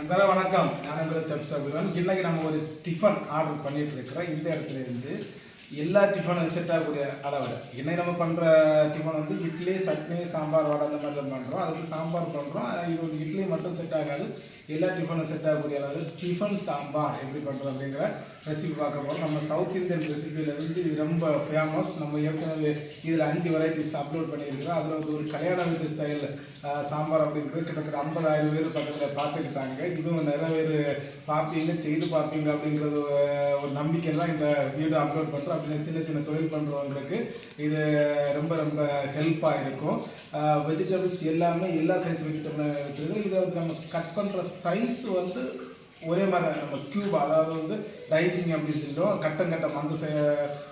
அன்பான வணக்கம். நான் உங்களை சப்ஸ் அபிரான் நம்ம ஒரு டிஃபன் ஆர்டர் பண்ணிட்டு இருக்கிறோம். இந்த இடத்துல இருந்து எல்லா டிஃபனும் செட் ஆகக்கூடிய அளவில். இன்னைக்கு நம்ம பண்ணுற டிஃபன் வந்து இட்லி சட்னி சாம்பார் வடை அந்த மாதிரி பண்ணுறோம் அதுக்கு சாம்பார் பண்ணுறோம் இது இட்லி மட்டும் செட் ஆகாது. எல்லா டிஃபனும் செட் ஆகக்கூடிய அளவு டிஃபன் சாம்பார் எப்படி பண்ணுறது அப்படிங்கிற ரெசிபி பார்க்க போகிறோம் நம்ம சவுத் இந்தியன் ரெசிபியிலேருந்து இது ரொம்ப ஃபேமஸ் நம்ம ஏற்கனவே இதில் அஞ்சு வெரைட்டிஸ் அப்லோட் பண்ணியிருக்கிறோம். அதில் வந்து ஒரு கல்யாண வீட்டு ஸ்டைல் சாம்பார் அப்படிங்கிறது கிட்டத்தட்ட ஐம்பதாயிரம் பேர் பக்கத்தில் பார்த்துக்கிட்டாங்க. இதுவும் நிறைய பேர் பார்ப்பீங்க செய்து பார்ப்பீங்க அப்படிங்கிறது ஒரு நம்பிக்கை தான் இந்த வீடியோ அப்லோட் பண்ணுறோம் அப்படின்னு சின்ன சின்ன தொழில் பண்ணுறவங்களுக்கு இது ரொம்ப ரொம்ப ஹெல்ப்பாக இருக்கும். வெஜிடபிள்ஸ் எல்லாமே எல்லா சைஸ் வெஜிடபிள் இருக்குது இதை வந்து நம்ம கட் பண்ணுற சைஸ் வந்து ஒரே மாதிரி தான். நம்ம க்யூப் அதாவது வந்து டைசிங் அப்படின்னு சொல்லிடுவோம் கட்டம் கட்டம் அந்த சை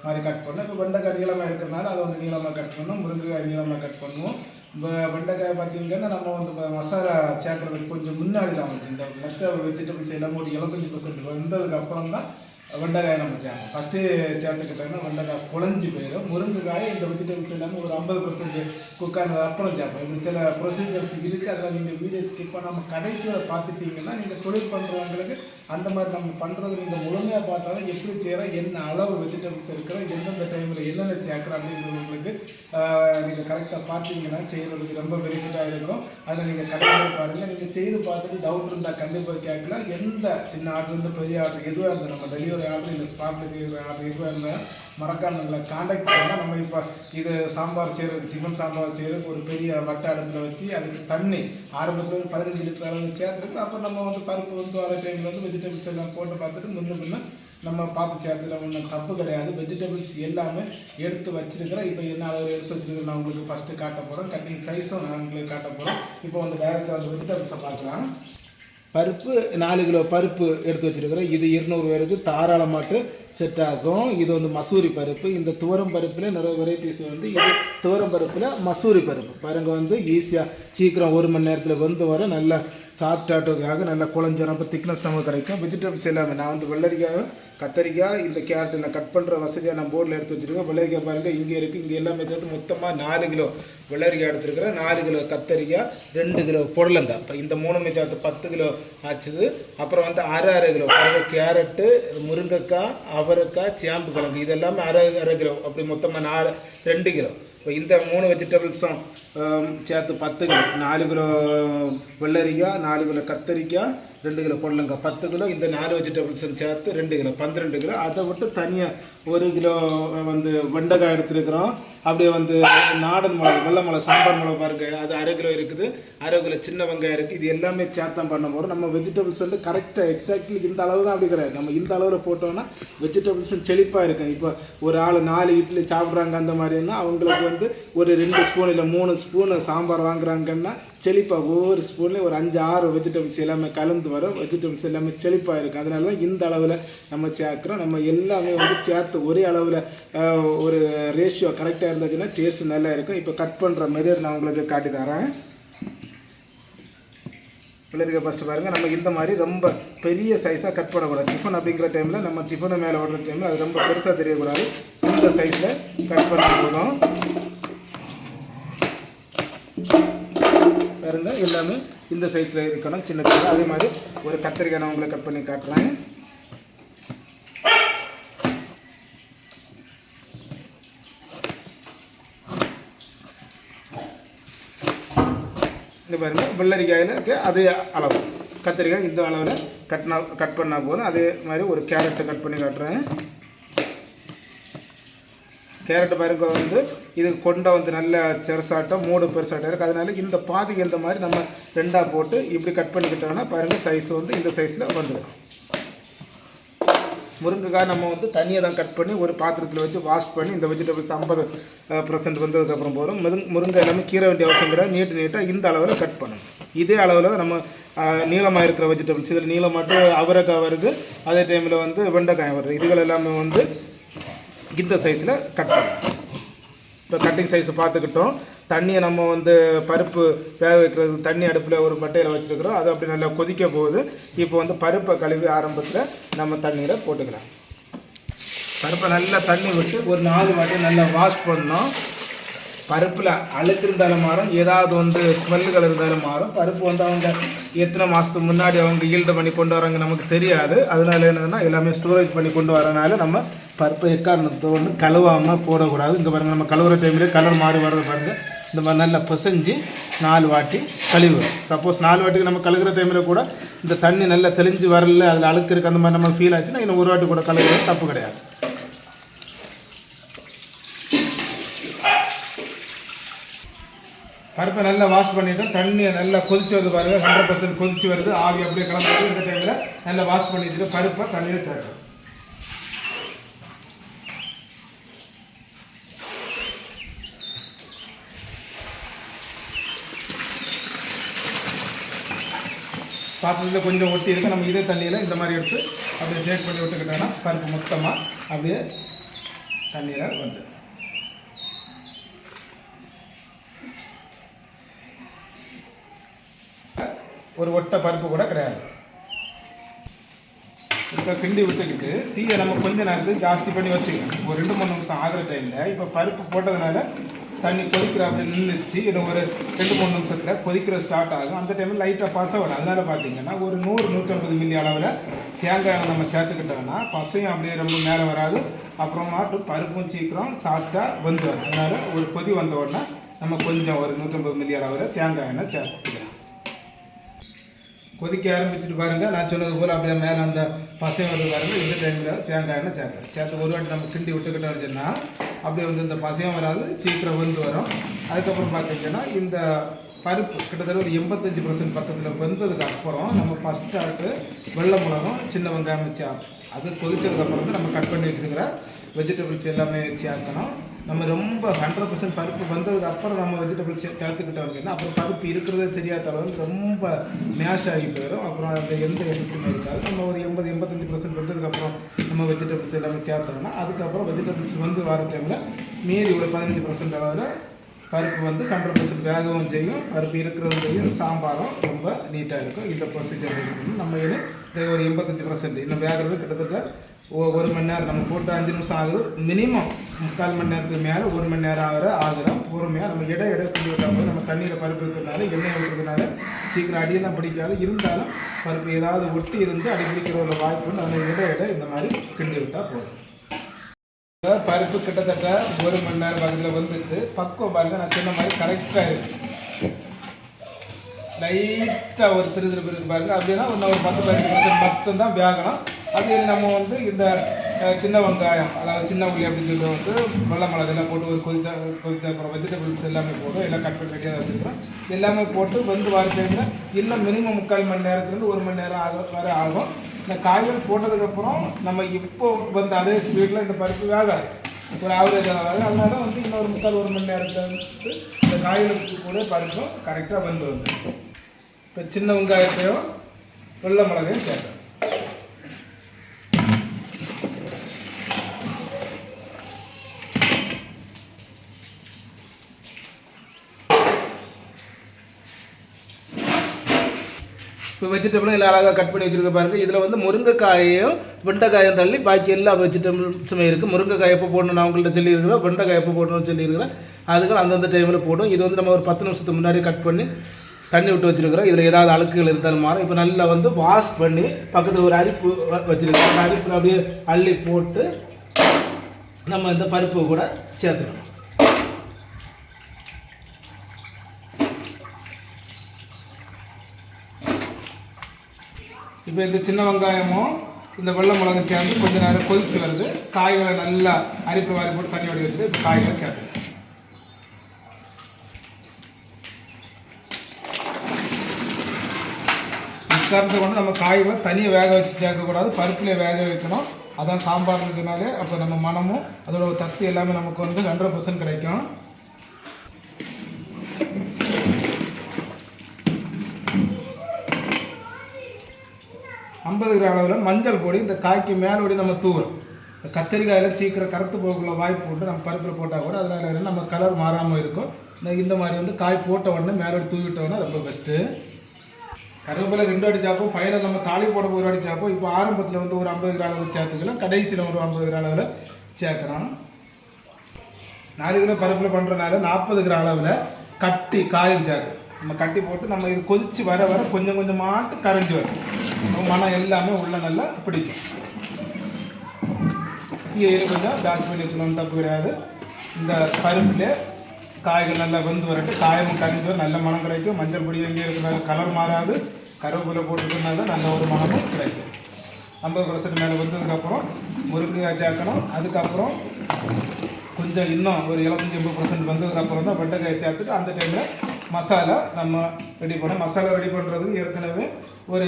மாதிரி கட் பண்ணோம். இப்போ வெண்டைக்காய் நீளமாக இருக்கிறனால அதை வந்து நீளமாக கட் பண்ணுவோம் முருங்கைக்காய் நீளமாக கட் பண்ணுவோம். இப்போ வெண்டைக்காய் பார்த்தீங்கன்னா நம்ம வந்து மசாலா சேர்க்கறதுக்கு கொஞ்சம் முன்னாடி தான் வந்து இந்த மற்ற வெஜிடபிள்ஸ் எல்லாமே ஒரு எழுபத்தஞ்சி பர்சன்ட் வந்ததுக்கு அப்புறம் தான் வெண்டைக்காய் நம்ம சேர்க்கணும் ஃபஸ்ட்டு சேர்த்துக்கிட்டோன்னா வெண்டைக்காய் குழஞ்சி போயிடும். முருங்கைக்காய் இந்த வெஜிடபிள்ஸ் எல்லாமே ஒரு ஐம்பது பர்சன்ட் குக் ஆனது அப்புறம் சேர்ப்போம். இப்படி சில ப்ரொசீஜர்ஸ் இருக்குது அதில் நீங்கள் வீடியோ ஸ்கிப் பண்ணாமல் கடைசியில் பார்த்துட்டீங்கன்னா நீங்கள் தொழில் பண்ணுறவங்களுக்கு அந்த மாதிரி நம்ம பண்ணுறது நீங்கள் முழுமையாக பார்த்தாலும் எப்படி செய்கிறோம் என்ன அளவு வெஜிடபிள்ஸ் இருக்கிறோம் எந்தெந்த டைமில் என்னென்ன சேர்க்குறோம் அப்படின்றது உங்களுக்கு நீங்கள் கரெக்டாக பார்த்தீங்கன்னா செய்கிறதுக்கு ரொம்ப பெனிஃபிட்டாக இருக்கும். அதை நீங்கள் கரெக்டாக பாருங்கள் நீங்கள் செய்து பார்த்துட்டு டவுட் இருந்தால் கண்டிப்பாக கேட்கலாம். எந்த சின்ன ஆர்டர்லேருந்து பெரிய ஆர்டர் எதுவாக இருந்தால் நம்ம டெலிவரி ஆர்டர் இல்லை ஸ்பாட் டெலிவரி ஆர்டர் எதுவாக இருந்தால் மறக்காமல் இல்லை காண்டாக்ட் பண்ணால் நம்ம இப்போ இது சாம்பார் செய்கிறது டிஃபன் சாம்பார் செய்கிற ஒரு பெரிய வட்ட அடுப்பில் வச்சு அதுக்கு தண்ணி ஆரம்பத்தில் ஒரு பதினஞ்சு லிட்டர் அளவு சேர்த்துருக்கு அப்புறம் நம்ம வந்து பருப்பு வந்து வர டைமில் வந்து வெஜிடபிள்ஸ் எல்லாம் போட்டு பார்த்துட்டு முன்ன முன்ன நம்ம பார்த்து சேர்த்துல ஒன்றும் தப்பு கிடையாது. வெஜிடபிள்ஸ் எல்லாமே எடுத்து வச்சிருக்கிறேன். இப்போ என்ன அளவு எடுத்து வச்சுருக்கிறேன் நான் உங்களுக்கு ஃபஸ்ட்டு காட்ட போகிறேன் கட்டிங் சைஸும் நான் உங்களுக்கு காட்ட போகிறேன் இப்போ வந்து டேரக்டாக வந்து வெஜிடபிள்ஸை பார்க்கலாம். பருப்பு நாலு கிலோ பருப்பு எடுத்து வச்சிருக்கிறோம் இது இருநூறு பேருக்கு தாராளமாட்டு செட் ஆகும். இது வந்து மசூரி பருப்பு. இந்த துவரம் பருப்பில் நிறைய வெரைட்டிஸ் வந்து இது துவரம் பருப்பில் மசூரி பருப்பு. பாருங்க வந்து ஈஸியாக சீக்கிரம் ஒரு மணி நேரத்தில் வந்து வர நல்லா சாப்பிட்டாட்டுக்காக நல்லா குழஞ்ச ரொம்ப திக்னஸ் நமக்கு கிடைக்கும். வெஜிடபிள்ஸ் எல்லாமே நான் வந்து வெள்ளரிக்காய் கத்தரிக்காய் இந்த கேரட் நான் கட் பண்ணுற வசதியாக நான் போர்டில் எடுத்து வச்சுருக்கேன். வெள்ளரிக்காய் பாருங்கள் இங்கே இருக்குது இங்கே எல்லாமே சேர்த்து மொத்தமாக நாலு கிலோ வெள்ளரிக்காய் எடுத்துருக்கிறேன். நாலு கிலோ கத்தரிக்காய் ரெண்டு கிலோ புடலங்காய். இப்போ இந்த மூணுமே சேர்த்து பத்து கிலோ ஆச்சுது. அப்புறம் வந்து அரை அரை கிலோ. கேரட்டு முருங்கைக்காய் அவரைக்காய் சேம்பு கிழங்கு. இதெல்லாமே அரை அரை கிலோ. அப்படி மொத்தமாக நாலு ரெண்டு கிலோ. இப்போ இந்த மூணு வெஜிடபிள்ஸும் சேர்த்து பத்து கிலோ நாலு கிலோ வெள்ளரிக்காய் நாலு கிலோ கத்தரிக்காய் ரெண்டு கிலோ பொடலங்காய். பத்து கிலோ இந்த நாலு வெஜிடபிள்ஸும் சேர்த்து ரெண்டு கிலோ பன்னிரெண்டு கிலோ. அதை விட்டு தனியாக ஒரு கிலோ வந்து வெண்டைக்காய் எடுத்துருக்குறோம். அப்படியே வந்து நாடன் மிளகு வெள்ளை மிளகு சாம்பார் மிளகு பாருங்க அது அரை கிலோ இருக்குது. அரை சின்ன வெங்காயம் இருக்குது இது எல்லாமே சேர்த்தம் பண்ண போகிறோம் நம்ம வெஜிடபிள்ஸ் வந்து கரெக்டாக எக்ஸாக்ட்லி இந்த அளவு தான் அப்படி கிடையாது. நம்ம இந்த அளவில் போட்டோம்னா வெஜிடபிள்ஸ் செழிப்பாக இருக்கும். இப்போ ஒரு ஆள் நாலு இட்லி சாப்பிட்றாங்க அந்த மாதிரின்னா அவங்களுக்கு வந்து ஒரு ரெண்டு ஸ்பூன் இல்லை மூணு ஸ்பூனு சாம்பார் வாங்குறாங்கன்னா செழிப்பாக ஒவ்வொரு ஸ்பூன்லேயும் ஒரு அஞ்சு ஆறு வெஜிடபிள்ஸ் எல்லாமே கலந்து வரும். வெஜிடபிள்ஸ் எல்லாமே செழிப்பாக இருக்கும். அதனால தான் இந்த அளவில் நம்ம சேர்க்குறோம். நம்ம எல்லாமே வந்து சேர்த்து ஒரே அளவில் ஒரு ரேஷியோ கரெக்டாக இருந்துச்சுன்னா டேஸ்ட் நல்லா இருக்கும். இப்போ கட் பண்ணுற மாதிரி நான் உங்களுக்கு காட்டி தரேன் பிள்ளைங்க ஃபஸ்ட்டு பாருங்கள் நம்ம இந்த மாதிரி ரொம்ப பெரிய சைஸாக கட் பண்ணக்கூடாது. டிஃபன் அப்படிங்கிற டைமில் நம்ம டிஃபனை மேலே ஓடுற டைமில் அது ரொம்ப பெருசாக தெரியக்கூடாது. இந்த சைஸில் கட் பண்ண போதும். பாருங்க எல்லாமே இந்த சைஸில் இருக்கணும் சின்ன சின்ன அதே மாதிரி ஒரு கத்திரிக்காய் நான் உங்களை கட் பண்ணி காட்டுறேன். இது பாருங்கள் வெள்ளரிக்காயில் அதே அளவு. கத்திரிக்காய் இந்த அளவில் கட்னா கட் பண்ணால் போதும். அதே மாதிரி ஒரு கேரட்டை கட் பண்ணி காட்டுறேன். கேரட் பாருங்க வந்து இது கொண்டை வந்து நல்ல செரசாட்டம் மூடு பெருசாட்டம் இருக்குது அதனால இந்த பாதிக்கு இந்த மாதிரி நம்ம ரெண்டாக போட்டு இப்படி கட் பண்ணிக்கிட்டோம்னா பாருங்கள் சைஸ் வந்து இந்த சைஸில் வந்துடும் முருங்கைக்காய் நம்ம வந்து தனியாக தான் கட் பண்ணி ஒரு பாத்திரத்தில் வச்சு வாஷ் பண்ணி இந்த வெஜிடபிள்ஸ் ஐம்பது பர்சன்ட் வந்ததுக்கப்புறம் போகிறோம் முருங் முருங்கை எல்லாமே கீரை வேண்டிய அவசியம் கிடையாது. நீட்டு நீட்டாக இந்த அளவில் கட் பண்ணணும். இதே அளவில் நம்ம நீளமாக இருக்கிற வெஜிடபிள்ஸ் இதில் நீளமாட்டு அவரைக்காய் வருது. அதே டைமில் வந்து வெண்டைக்காய் வருது. இதுகள் எல்லாமே வந்து இந்த சைஸில் கட் பண்ணணும். இப்போ கட்டிங் சைஸ் பார்த்துக்கிட்டோம். தண்ணியை நம்ம வந்து பருப்பு வேக வைக்கிறது தண்ணி அடுப்பில் ஒரு பட்டையில் வச்சுருக்குறோம். அது அப்படி நல்லா கொதிக்க போகுது. இப்போ வந்து பருப்பை கழுவி ஆரம்பத்தில் நம்ம தண்ணீரை போட்டுக்கலாம். பருப்பை நல்லா தண்ணி விட்டு ஒரு நாலு வாட்டி நல்லா வாஷ் பண்ணோம் பருப்பில் அழுக்கு இருந்தாலும் மாறும் ஏதாவது வந்து ஸ்மெல்லுகள் இருந்தாலும் மாறும். பருப்பு வந்து அவங்க எத்தனை மாதத்துக்கு முன்னாடி அவங்க ஈல்டு பண்ணி கொண்டு வராங்க நமக்கு தெரியாது. அதனால என்னதுன்னா எல்லாமே ஸ்டோரேஜ் பண்ணி கொண்டு வரனால நம்ம பருப்பை எக்காரணத்தை வந்து கழுவாமல் போடக்கூடாது. இங்கே பாருங்கள் நம்ம கழுவுற டைம்லேயே கலர் மாறி வர்றது பாருங்கள் இந்த மாதிரி நல்லா பிசைஞ்சு நாலு வாட்டி கழுவுறோம். சப்போஸ் நாலு வாட்டிக்கு நம்ம கழுகுற டைமில் கூட இந்த தண்ணி நல்லா தெளிஞ்சு வரல அதில் அழுக்கு இருக்குது அந்த மாதிரி நம்ம ஃபீல் ஆச்சுன்னா இன்னும் ஒரு வாட்டி கூட கழுவுறது தப்பு கிடையாது. பருப்பை நல்லா வாஷ் பண்ணிட்டோம். தண்ணியை நல்லா கொதிச்சு வருது பாருங்கள் ஹண்ட்ரட் பர்சன்ட் கொதிச்சு வருது. ஆவி அப்படியே கலந்து இந்த டைமில் நல்லா வாஷ் பண்ணிவிட்டு பருப்பை தண்ணியில் சேர்க்கணும். பாத்திரத்தில் கொஞ்சம் ஒட்டி இருக்கு. நம்ம இதே தண்ணியில் இந்த மாதிரி எடுத்து அப்படியே ஷேக் பண்ணி விட்டுக்கிட்டோன்னா பருப்பு மொத்தமாக அப்படியே தண்ணியில் வந்து. ஒரு ஒட்டை பருப்பு கூட கிடையாது. இப்போ கிண்டி விட்டுக்கிட்டு தீயை நம்ம கொஞ்ச நேரத்துக்கு ஜாஸ்தி பண்ணி வச்சுக்கலாம் ஒரு ரெண்டு மூணு நிமிஷம் ஆகிற டைமில் இப்போ பருப்பு போட்டதுனால தண்ணி கொதிக்கிற அப்படி நின்றுச்சு இன்னும் ஒரு ரெண்டு மூணு நிமிஷத்தில் கொதிக்கிற ஸ்டார்ட் ஆகும். அந்த டைமில் லைட்டாக பசை வரும். அதனால் பார்த்தீங்கன்னா ஒரு நூறு நூற்றம்பது மில்லி அளவில் தேங்காய் நம்ம சேர்த்துக்கிட்டோம்னா பசையும் அப்படியே ரொம்ப மேலே வராது. அப்புறமாட்டு பருப்பும் சீக்கிரம் சாப்பிட்டா வந்து வரும் அதனால் ஒரு கொதி வந்த உடனே நம்ம கொஞ்சம் ஒரு நூற்றம்பது மில்லி அளவில் தேங்காய் எண்ணெய் சேர்த்துக்கலாம். கொதிக்க ஆரம்பிச்சுட்டு பாருங்கள் நான் சொன்னது போல் அப்படியே மேலே அந்த பசை வந்து பாருங்கள் இந்த டைமில் தேங்காய் எண்ணெய் சேர்க்கலாம் சேர்த்து ஒரு வாட்டி நம்ம கிண்டி விட்டுக்கிட்டோம்னு சொன்னால் அப்படியே வந்து இந்த பசையும் வராது சீக்கிரம் வந்து வரும். அதுக்கப்புறம் பார்த்தீங்கன்னா இந்த பருப்பு கிட்டத்தட்ட ஒரு எண்பத்தஞ்சு பர்சன்ட் பக்கத்தில் வெந்ததுக்கு அப்புறம் நம்ம ஃபஸ்ட்டு ஆட்டு வெள்ளை மிளகம் சின்ன வெங்காயம் வச்சா அது கொதிச்சதுக்கப்புறம் வந்து நம்ம கட் பண்ணி வச்சுருக்கிற வெஜிடபிள்ஸ் எல்லாமே சேர்க்கணும். நம்ம ரொம்ப ஹண்ட்ரட் பர்சன்ட் பருப்பு வந்ததுக்கு அப்புறம் நம்ம வெஜிடபிள்ஸ் சேர்த்துக்கிட்டோம் அப்படின்னா அப்புறம் பருப்பு இருக்கிறதே தெரியாத அளவுக்கு ரொம்ப மேஷ் ஆகி போயிடும் அப்புறம் அந்த எந்த எஃபெக்ட்டுமே இருக்காது. நம்ம ஒரு எண்பது எண்பத்தஞ்சு பர்சன்ட் வந்ததுக்கப்புறம் நம்ம வெஜிடபிள்ஸ் எல்லாமே சேர்த்தோம்னா அதுக்கப்புறம் வெஜிடபிள்ஸ் வந்து வர டைமில் மீதி ஒரு பதினஞ்சு பர்சன்ட் அளவில் பருப்பு வந்து ஹண்ட்ரட் பர்சன்ட் வேகவும் செய்யும். பருப்பு இருக்கிறதும் செய்யும். சாம்பாரும் ரொம்ப நீட்டாக இருக்கும். இந்த ப்ரொசீஜர் நம்ம இது ஒரு எண்பத்தஞ்சு பர்சன்ட் இன்னும் வேகிறது கிட்டத்தட்ட ஒரு மணி நேரம் நம்ம போட்டு அஞ்சு நிமிஷம் ஆகுது. மினிமம் முக்கால் மணி நேரத்துக்கு மேலே ஒரு மணி நேரம் ஆகிற ஆகுறோம் பொறுமையாக நம்ம இடம் இடம் கொண்டு விட்டால் போது நம்ம தண்ணியில் பருப்பு இருக்கிறதுனால எண்ணெய் இருக்கிறதுனால சீக்கிரம் அடியெல்லாம் பிடிக்காது. இருந்தாலும் பருப்பு ஏதாவது ஒட்டி இருந்து அடி பிடிக்கிற ஒரு வாய்ப்பு உண்டு. அந்த இட இடம் இந்த மாதிரி கிண்டி விட்டால் போதும். பருப்பு கிட்டத்தட்ட ஒரு மணி நேரம் பக்கத்தில் வந்துட்டு பக்குவம் பாருங்க. நான் சொன்ன மாதிரி கரெக்டாக இருக்கு. லைட்டாக ஒரு திரு திருப்பு இருக்கு பாருங்க. அப்படின்னா இன்னும் ஒரு பத்து பதினஞ்சு பர்சன்ட் மட்டும்தான் வேகணும். அது நம்ம வந்து இந்த சின்ன வெங்காயம் அதாவது சின்ன உள்ளி அப்படின்னு சொல்லிட்டு வந்து வெள்ளை மிளகு எல்லாம் போட்டு ஒரு கொதிச்சா கொதிச்ச அப்புறம் வெஜிடபிள்ஸ் எல்லாமே போட்டு எல்லாம் கட் பண்ணி ரெடியாக வச்சுருக்கோம் எல்லாமே போட்டு வந்து வர டைமில் இன்னும் மினிமம் முக்கால் மணி நேரத்துலேருந்து ஒரு மணி நேரம் ஆக வர ஆகும். இந்த காய்கள் போட்டதுக்கப்புறம் நம்ம இப்போ வந்து அதே ஸ்பீடில் இந்த பருப்பு வேகாது. ஒரு ஆவரேஜ் ஆகாது அதனால வந்து இன்னொரு முக்கால் ஒரு மணி நேரத்தில் வந்து இந்த காய்களுக்கு கூட பருப்பும் கரெக்டாக வந்து வந்து இப்போ சின்ன வெங்காயத்தையும் வெள்ளை மிளகையும் சேர்த்தோம். இப்போ வெஜிடபிளும் எல்லாம் அழகாக கட் பண்ணி வச்சுருக்க பாருங்கள் இதில் வந்து முருங்கைக்காயையும் வெண்டைக்காயும் தள்ளி பாக்கி எல்லா வெஜிடபிள்ஸுமே இருக்குது முருங்கைக்காய் எப்போ போடணும் நான் உங்கள்கிட்ட சொல்லியிருக்கிறேன். வெண்டைக்காய் எப்போ போடணும்னு சொல்லியிருக்கிறேன். அதுக்கு அந்தந்த டைமில் போடும் இது வந்து நம்ம ஒரு பத்து நிமிஷத்துக்கு முன்னாடி கட் பண்ணி தண்ணி விட்டு வச்சுருக்கிறோம். இதில் ஏதாவது அழுக்குகள் இருந்தாலும் மாறும் இப்போ நல்லா வந்து வாஷ் பண்ணி பக்கத்தில் ஒரு அரிப்பு வ- அந்த அரிப்பில் அப்படியே அள்ளி போட்டு நம்ம இந்த பருப்பு கூட சேர்த்துக்கணும். இப்போ இந்த சின்ன வெங்காயமும் இந்த வெள்ளை மிளகும் சேர்ந்து கொஞ்சம் நேரம் கொதிச்சு வருது காய்களை நல்லா அரிப்பு வாரி போட்டு தண்ணி வடி வச்சுட்டு இப்போ காய்களை சேர்த்து காரணத்தை கொண்டு நம்ம காய்களை தனியாக வேக வச்சு சேர்க்கக்கூடாது பருப்புலேயே வேக வைக்கணும். அதான் சாம்பார் இருக்கனாலே அப்போ நம்ம மனமும் அதோட தத்து எல்லாமே நமக்கு வந்து ஹண்ட்ரட் பர்சன்ட் கிடைக்கும். ஐம்பது கிராம் அளவில் மஞ்சள் பொடி இந்த காய்க்கு மேலோடி நம்ம தூவல். இந்த கத்திரிக்காயில் சீக்கிரம் கருத்து போகக்குள்ள வாய்ப்பு போட்டு நம்ம பருப்பில் போட்டால் கூட அதனால நம்ம கலர் மாறாமல் இருக்கும். இந்த மாதிரி வந்து காய் போட்ட உடனே மேலோடி தூவிட்டோன்னா ரொம்ப பெஸ்ட்டு கருவேப்பிலை ரெண்டு அடி சாப்போம் ஃபைனல் நம்ம தாலி போட ஒரு அடி சாப்போம் இப்போ ஆரம்பத்தில் வந்து ஒரு ஐம்பது கிராம் அளவு சேர்த்துக்கலாம் கடைசியில் ஒரு ஐம்பது கிராம் அளவில் சேர்க்குறோம். நாலு கிலோ பருப்பில் பண்ணுறனால நாற்பது கிராம் அளவில் கட்டி காயம் சேர்க்கும் நம்ம கட்டி போட்டு நம்ம இது கொதிச்சு வர வர கொஞ்சம் கொஞ்சமாட்டு கரைஞ்சி வரும் மனம் எல்லாமே உள்ள நல்லா பிடிக்கும். தீயை கொஞ்சம் ஜாஸ்தி பண்ணி வைக்கணும் தப்பு கிடையாது. இந்த பருப்பில் காய்கள் நல்லா வெந்து வரட்டு காயமும் கரைஞ்சி வரும் நல்ல மனம் கிடைக்கும். மஞ்சள் பொடி எங்கே இருக்கிற கலர் மாறாது. கருவேப்பிலை போட்டுக்கிறதுனால நல்ல ஒரு மனமும் கிடைக்கும். ஐம்பது பர்சன்ட் மேலே வந்ததுக்கப்புறம் முருங்கைக்காய் சேர்க்கணும் அதுக்கப்புறம் கொஞ்சம் இன்னும் ஒரு இருபத்தஞ்சி எண்பது பர்சன்ட் வந்ததுக்கப்புறம் தான் வெண்டைக்காய் சேர்த்துட்டு அந்த டைமில் மசாலா நம்ம ரெடி பண்ணோம் மசாலா ரெடி பண்ணுறதுக்கு ஏற்கனவே ஒரு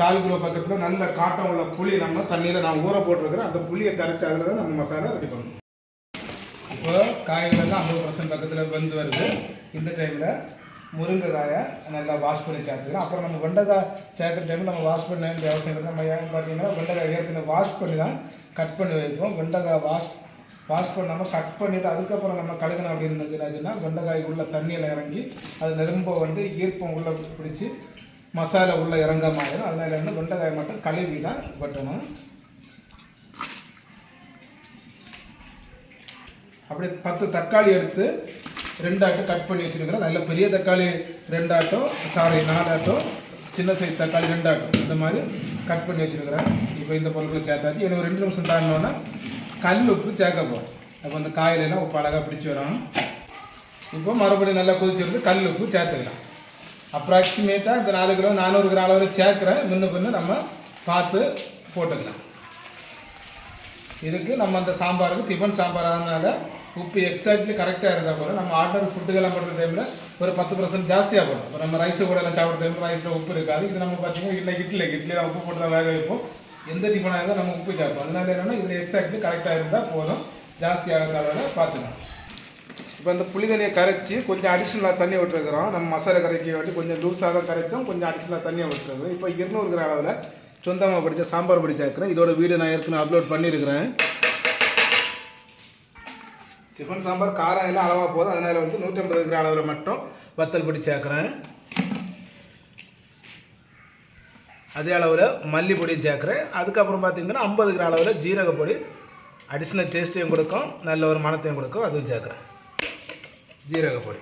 கால் கிலோ பக்கத்தில் நல்ல காட்டம் உள்ள புளி நம்ம தண்ணியில் நான் ஊற போட்டிருக்கிறேன். அந்த புளியை கரைச்சி அதில் தான் நம்ம மசாலா ரெடி பண்ணணும். இப்போ காய்கறிலாம் ஐம்பது பர்சன்ட் பக்கத்தில் வெந்து வருது. இந்த டைமில் முருங்கைக்காயை நல்லா வாஷ் பண்ணி சேர்த்துக்கலாம் அப்புறம் நம்ம வெண்டைக்காய் சேர்க்குற டைமில் நம்ம வாஷ் பண்ண வேண்டிய அவசியம் இருக்குது நம்ம ஏன் பார்த்தீங்கன்னா வெண்டைக்காய் ஏற்கனவே வாஷ் பண்ணி தான் கட் பண்ணி வைப்போம். வெண்டைக்காய் வாஷ் வாஷ் பண்ணாமல் கட் பண்ணிவிட்டு அதுக்கப்புறம் நம்ம கழுகணும் அப்படின்னு இருந்துச்சுன்னா வெண்டைக்காய் உள்ள தண்ணியில் இறங்கி அது நிரம்ப வந்து ஈர்ப்பம் உள்ளே பிடிச்சி மசாலா உள்ளே இறங்காம ஆயிடும் அதனால என்ன வெண்டைக்காய் மட்டும் கழுவி தான் வெட்டணும். அப்படியே பத்து தக்காளி எடுத்து ரெண்டாட்டம் கட் பண்ணி வச்சிருக்கிறேன் நல்ல பெரிய தக்காளி ரெண்டாட்டம் சாரி நாலாட்டம் சின்ன சைஸ் தக்காளி ரெண்டாட்டம் இந்த மாதிரி கட் பண்ணி வச்சிருக்கிறேன். இப்போ இந்த பொருட்களை சேர்த்தாச்சு. எனக்கு ரெண்டு நிமிஷம் தாண்டினோன்னா கல் உப்பு சேர்க்க போகிறோம் அப்போ அந்த காயிலெல்லாம் உப்பு அழகாக பிடிச்சி வரணும். இப்போ மறுபடியும் நல்லா கொதிச்சிருந்து கல் உப்பு சேர்த்துக்கலாம். அப்ராக்சிமேட்டாக இந்த நாலு கிலோ நானூறு கிராம் அளவு சேர்க்குறேன் முன்ன பின்ன நம்ம பார்த்து போட்டுக்கலாம். இதுக்கு நம்ம அந்த சாம்பாருக்கு டிஃபன் சாம்பார் ஆனதுனால உப்பு எக்ஸாக்ட்லி கரெக்டாக இருந்தால் போதும். நம்ம ஆர்டர் ஃபுட்டுக்கெல்லாம் பண்ணுற டைமில் ஒரு பத்து பர்சன்ட் ஜாஸ்தியாக போடும் இப்போ நம்ம ரைஸ் கூட எல்லாம் சாப்பிட்ற டைமில் ரைஸில் உப்பு இருக்காது. இது நம்ம பார்த்தீங்கன்னா இல்லை இட்லி இட்லியில் உப்பு போட்டு தான் வேக வைப்போம். எந்த டிஃபனாக இருந்தால் நம்ம உப்பு சேர்ப்போம். அதனால என்னென்னா இதில் எக்ஸாக்ட்லி கரெக்டாக இருந்தால் போதும். ஜாஸ்தி ஆகிறதால பார்த்துக்கலாம். இப்போ இந்த புளி தண்ணியை கரைச்சி கொஞ்சம் அடிஷ்னலாக தண்ணி விட்டுருக்குறோம் நம்ம மசாலா கரைக்க வேண்டி கொஞ்சம் லூஸாக தான் கரைச்சோம். கொஞ்சம் அடிஷ்னலாக தண்ணியை விட்டுருக்கோம் இப்போ இருநூறு கிராம் அளவில் சொந்தமாக படித்த சாம்பார் பொடி சேர்க்குறேன். இதோட வீடியோ நான் ஏற்கனவே அப்லோட் பண்ணியிருக்கிறேன். டிஃபன் சாம்பார் காரம் எல்லாம் அளவாக போதும். அதனால் வந்து நூற்றி ஐம்பது கிராம் அளவில் மட்டும் வத்தல் பொடி சேர்க்குறேன். அதே அளவில் மல்லி பொடி சேர்க்குறேன். அதுக்கப்புறம் பார்த்தீங்கன்னா ஐம்பது கிராம் அளவில் ஜீரகப்பொடி அடிஷ்னல் டேஸ்ட்டையும் கொடுக்கும் நல்ல ஒரு மணத்தையும் கொடுக்கும் அதுவும் சேர்க்குறேன். ஜீரகப்பொடி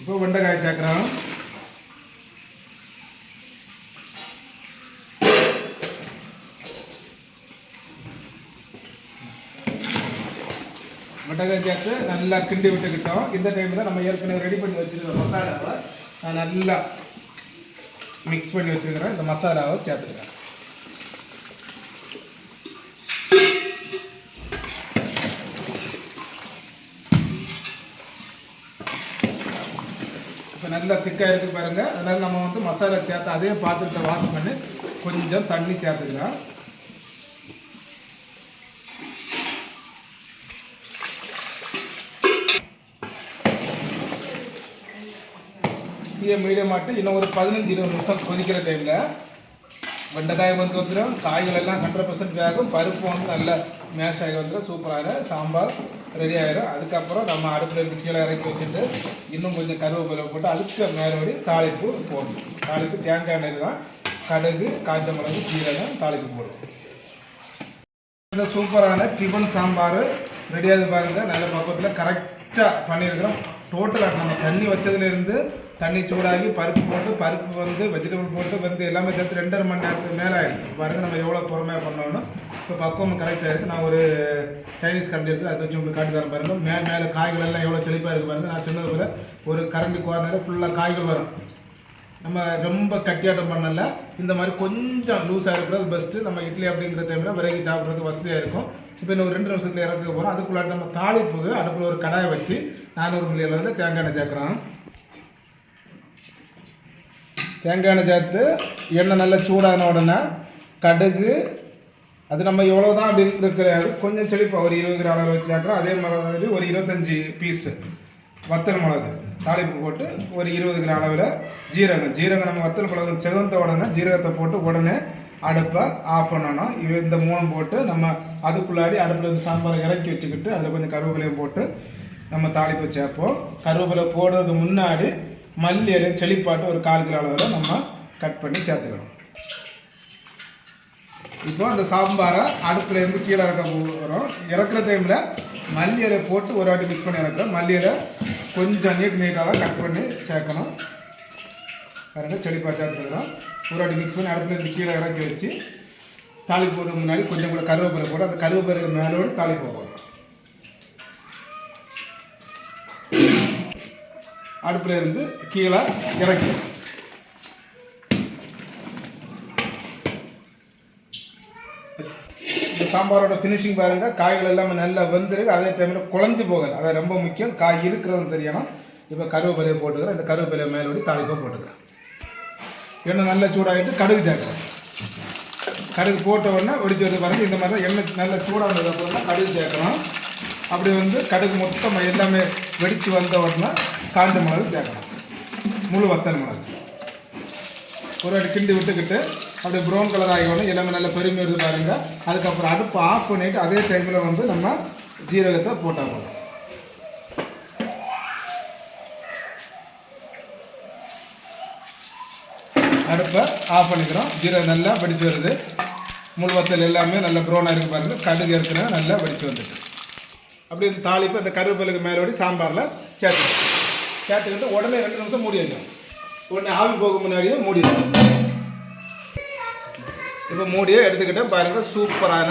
இப்போ வெண்டைக்காய் சேர்க்குறோம் வெண்டைக்காய் சேர்த்து நல்லா கிண்டி விட்டுக்கிட்டோம். இந்த டைமில் நம்ம ஏற்கனவே ரெடி பண்ணி வச்சிருக்கிற மசாலாவை நான் நல்லா மிக்ஸ் பண்ணி வச்சிருக்கிறேன். இந்த மசாலாவை சேர்த்துக்கிறேன். இப்போ நல்லா திக்காக இருக்குது பாருங்கள் அதனால் நம்ம வந்து மசாலா சேர்த்து அதே பாத்திரத்தை வாஷ் பண்ணி கொஞ்சம் தண்ணி சேர்த்துக்கலாம். தீயை மீடியம் ஆட்டு இன்னும் ஒரு பதினஞ்சு இருபது நிமிஷம் கொதிக்கிற டைமில் வெண்டைக்காய் வந்து வந்துடும் காய்கள் எல்லாம் ஹண்ட்ரட் பர்சன்ட் வேகும். பருப்பு வந்து நல்ல மேஷ் ஆகி வந்துடும் சூப்பராக சாம்பார் ரெடி ஆகிடும் அதுக்கப்புறம் நம்ம அடுப்பில் இருந்து கீழே இறக்கி வச்சுட்டு இன்னும் கொஞ்சம் கருவேப்பிலை போட்டு அதுக்கு மேலே தாளிப்பு போடணும். தாளிப்பு தேங்காய் எண்ணெய் தான். கடுகு காய்ச்ச மிளகு சீரகம் தாளிப்பு போடுவோம் இந்த சூப்பரான டிஃபன் சாம்பார் ரெடியாகுது பாருங்க. நல்ல பக்கத்தில் கரெக்டாக பண்ணியிருக்கிறோம். டோட்டலாக நம்ம தண்ணி வச்சதுலேருந்து தண்ணி சூடாகி பருப்பு போட்டு பருப்பு வந்து வெஜிடபிள் போட்டு வந்து எல்லாமே சேர்த்து ரெண்டரை மணி நேரத்துக்கு மேலே ஆயிடுச்சு. பாருங்க நம்ம எவ்வளோ பொறுமையாக பண்ணணும் இப்போ பக்குவம் கரெக்டாக இருக்குது நான் ஒரு சைனீஸ் கரண்டி எடுத்து அதை வச்சு உங்களுக்கு காட்டி தரேன் பாருங்க. மே மேலே காய்கள் எல்லாம் எவ்வளோ செழிப்பாக இருக்குது பாருங்க. நான் சொன்னது போல ஒரு கரண்டி கோர்னர் ஃபுல்லாக காய்கள் வரும். நம்ம ரொம்ப கட்டியாட்டம் பண்ணல. இந்த மாதிரி கொஞ்சம் லூஸாக இருக்கிறது பெஸ்ட்டு நம்ம இட்லி அப்படிங்கிற டைமில் விறகு சாப்பிட்றதுக்கு வசதியாக இருக்கும். இப்போ இன்னும் ஒரு ரெண்டு நிமிஷத்தில் இறந்துக்க போகிறோம் அதுக்குள்ளாட்டி நம்ம தாளிப்புக்கு அடுப்பில் ஒரு கடாயை வச்சு நானூறு மில்லி அளவில் தேங்காய் எண்ணெய் சேர்க்குறோம். தேங்காய் எண்ணெய் சேர்த்து எண்ணெய் நல்லா சூடான உடனே கடுகு அது நம்ம எவ்வளோ தான் அப்படின்னு இருக்கிறாரு கொஞ்சம் செழிப்பாக ஒரு இருபது கிராம் அளவு வச்சாக்கிறோம் அதே மாதிரி ஒரு இருபத்தஞ்சி பீஸு வத்தல் மிளகு தாளிப்பு போட்டு ஒரு இருபது கிராம் அளவில் ஜீரகம். ஜீரகம் நம்ம வத்தல் மிளகு செகந்த உடனே ஜீரகத்தை போட்டு உடனே அடுப்பை ஆஃப் பண்ணணும். இது இந்த மூணும் போட்டு நம்ம அதுக்குள்ளாடி அடுப்பில் இருந்து சாம்பாரை இறக்கி வச்சுக்கிட்டு அதில் கொஞ்சம் கருவேப்பிலையும் போட்டு நம்ம தாளிப்பு சேர்ப்போம். கருவேப்பிலை போடுறதுக்கு முன்னாடி மல்லி இலையும் செழிப்பாட்டு ஒரு கால் கிலோ அளவில் நம்ம கட் பண்ணி சேர்த்துக்கணும். இப்போ அந்த சாம்பாரை அடுப்புல இருந்து கீழே இறக்க போகிறோம். இறக்குற டைமில் மல்லி இலை போட்டு ஒரு வாட்டி மிக்ஸ் பண்ணி இறக்குறோம். மல்லி இலை கொஞ்சம் நீட் நீட்டாக தான் கட் பண்ணி சேர்க்கணும். பாருங்க செடிப்பா சேர்த்துக்கிறோம். ஒரு வாட்டி மிக்ஸ் பண்ணி அடுப்புல இருந்து கீழே இறக்கி வச்சு தாளிப்பு போடுறதுக்கு முன்னாடி கொஞ்சம் கூட கருவேப்பிலை போட்டு அந்த கருவேப்பிலை மேலோடு தாளிப்பு போடுறோம். அடுப்பில் இருந்து கீழே இறக்கி. இந்த சாம்பாரோட ஃபினிஷிங் பாருங்க. காய்கள் எல்லாமே நல்லா வந்துருக்கு. அதே டைமில் குழஞ்சு போகல. அது ரொம்ப முக்கியம். காய் இருக்கிறதுன்னு தெரியணும். இப்போ கருவேப்பிலையை போட்டுக்கிறேன். இந்த கருவேப்பிலையை மேலோடி தாளிப்பாக போட்டுக்கிறேன். எண்ணெய் நல்லா சூடாகிட்டு கடுகு சேர்க்குறேன் கடுகு போட்ட உடனே ஒடிச்சு வந்து பாருங்கள் இந்த மாதிரி தான் எண்ணெய் நல்லா சூடாக அப்புறம் தான் கடுகு சேர்க்கணும் அப்படி வந்து கடுகு மொத்தமாக எல்லாமே வெடித்து வந்த உடனே காஞ்ச மிளகு சேர்க்கணும். முழு வத்தல் மிளகு. ஒரு வாட்டி கிண்டி விட்டுக்கிட்டு அப்படியே ப்ரௌன் கலர் ஆகியோன்னு எல்லாமே நல்லா பெருமை இருந்து பாருங்க. அதுக்கப்புறம் அடுப்பு ஆஃப் பண்ணிட்டு அதே டைமில் வந்து நம்ம ஜீரகத்தை போட்டால் போதும் அடுப்பை ஆஃப் பண்ணிக்கிறோம். ஜீரகம் நல்லா வெடிச்சு வருது. முழு வத்தல் எல்லாமே நல்லா ப்ரௌனாக இருக்கு பாருங்கள் கடுகு ஏற்கனவே நல்லா வெடிச்சு வந்துட்டு. அப்படி இந்த தாளிப்பு அந்த கருவேப்பிலுக்கு மேலோடி சாம்பாரில் சேர்த்துக்கணும். சேர்த்துக்கிட்டு உடனே ரெண்டு நிமிஷம் மூடி வைக்கணும். உடனே ஆவி போக முன்னாடியே மூடி இப்போ மூடியே எடுத்துக்கிட்டேன் பாருங்கள் சூப்பரான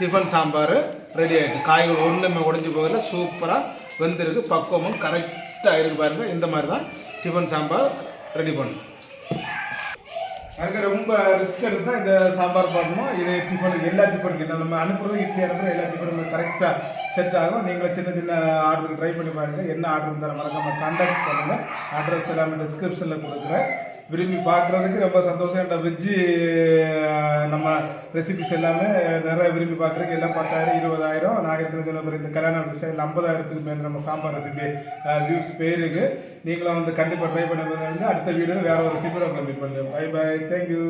டிஃபன் சாம்பார் ரெடி ஆகிட்டு காய்கள் ஒன்றுமே உடஞ்சி போகல சூப்பராக வெந்திருக்கு பக்குவமும் கரெக்டாக இருக்கு பாருங்கள் இந்த மாதிரி தான் டிஃபன் சாம்பார் ரெடி பண்ணணும் எனக்கு ரொம்ப ரிஸ்க் எடுத்து தான் இந்த சாம்பார் பண்ணணும். இது டிஃபனுக்கு எல்லா டிஃபனுக்கு நம்ம அனுப்புறது இட்லி அனுப்புகிற எல்லா டிஃபனும் கரெக்டாக செட் ஆகும். நீங்களும் சின்ன சின்ன ஆர்டருக்கு ட்ரை பண்ணி பாருங்கள் என்ன ஆர்டர் இருந்தாலும் மறக்காமல் கான்டாக்ட் பண்ணுங்கள் அட்ரஸ் எல்லாமே டிஸ்கிரிப்ஷனில் கொடுக்குறேன். விரும்பி பார்க்குறதுக்கு ரொம்ப சந்தோஷம். இந்த வெஜ்ஜு நம்ம ரெசிபிஸ் எல்லாமே நிறைய விரும்பி பார்க்குறதுக்கு எல்லாம் பத்தாயிரம் இருபதாயிரம். நான் இருக்கிறது சொன்ன இந்த கல்யாண விஷயம் ஐம்பதாயிரத்துக்கு மேலே நம்ம சாம்பார் ரெசிபி வியூஸ் பேருக்கு நீங்களும் வந்து கண்டிப்பாக ட்ரை பண்ணி பாருங்க. அடுத்த வீடியோ வேற ஒரு ரெசிபியில் உங்களை மீட் பண்ணுவோம் பை பை தேங்க்யூ